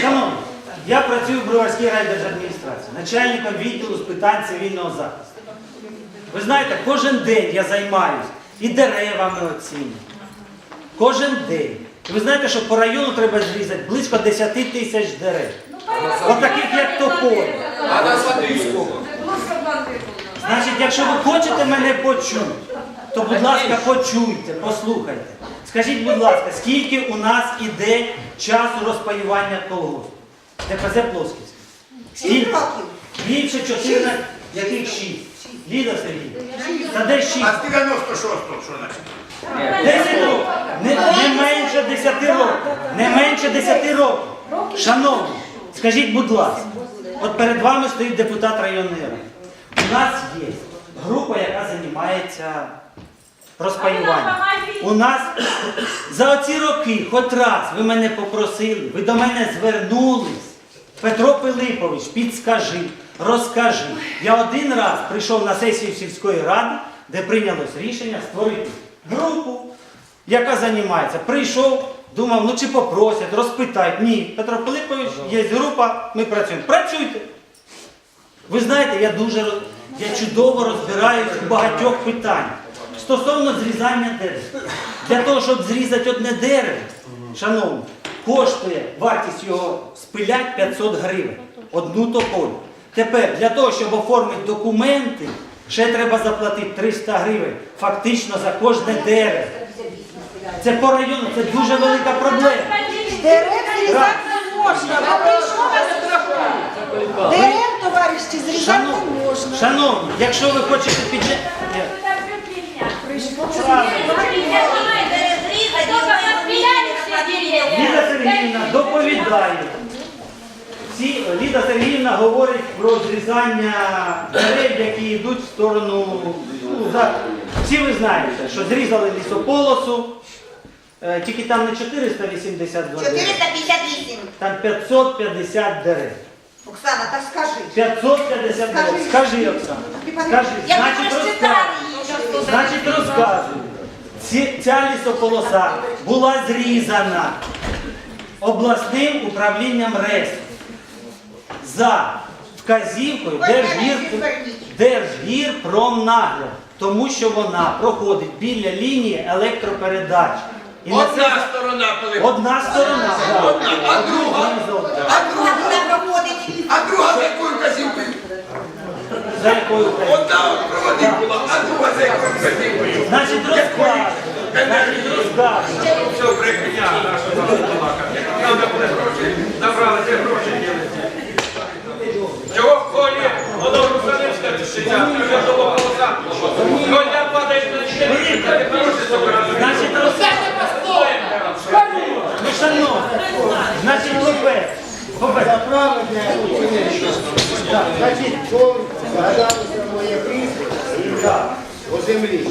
Шановні, я працюю в Броварській райдержадміністрації, начальником відділу з питань цивільного захисту. Ви знаєте, кожен день я займаюся і деревами оцінюю. Кожен день. І ви знаєте, що по району треба зрізати близько 10 тисяч дерев. Отаких, як тополь. А на? Значить, якщо ви хочете мене почути, то, будь ласка, почуйте, послухайте. Скажіть, будь ласка, скільки у нас іде часу розпаювання колгоспу? ДПЗ Плосківський. Скільки? Більше 14, яких 6? Ліда Сергій. Та де 6? А з 96-го що значить? 10 років. Не, не менше 10 років. Не менше 10 років. Шановні, скажіть, будь ласка, от перед вами стоїть депутат районної ради. У нас є група, яка займається розпаюванням. У нас за оці роки, хоч раз ви мене попросили, ви до мене звернулись. Петро Пилипович, підскажи, розкажи. Я один раз прийшов на сесію сільської ради, де прийнялось рішення створити групу, яка займається. Прийшов, думав, ну чи попросять, розпитають. Ні, Петро Пилипович, є група, ми працюємо. Працюйте. Ви знаєте, я дуже я чудово розбираюсь у багатьох питаннях. Стосовно зрізання дерев. Для того, щоб зрізати одне дерево, шановні, коштує вартість його спилять 500 гривень. Одну тополю. Тепер для того, щоб оформити документи, ще треба заплатити 300 гривень. Фактично за кожне дерево. Це по району, це дуже велика проблема. Дерев зрізати не можна, бо прийшов вас. Дерев, товариші, зрізати не можна. Шановні, якщо ви хочете підняти. Доповідає. Ці, Ліда Сергіївна говорить про зрізання дерев, які йдуть в сторону. Ну, за, всі ви знаєте, що зрізали лісополосу, е, тільки там не 482 дерева, 458. там 550 дерев. Оксана, так скажи. 550 дерев. Скажи, Оксана. Скажи, Я значить розказуй. її. Значить, розказую. Ці, ця лісополоса була зрізана обласним управлінням РЕС за вказівкою Держгір, Держгірпромнагляд, тому що вона проходить біля лінії електропередач. І на Одна це- сторона пили. Одна сторона. да. Одна, а друга? А друга? А друга за якою казівкою? За якою Одна проводить була, Значить, шановні, значить, згадалося моє прізвище і так, по землі.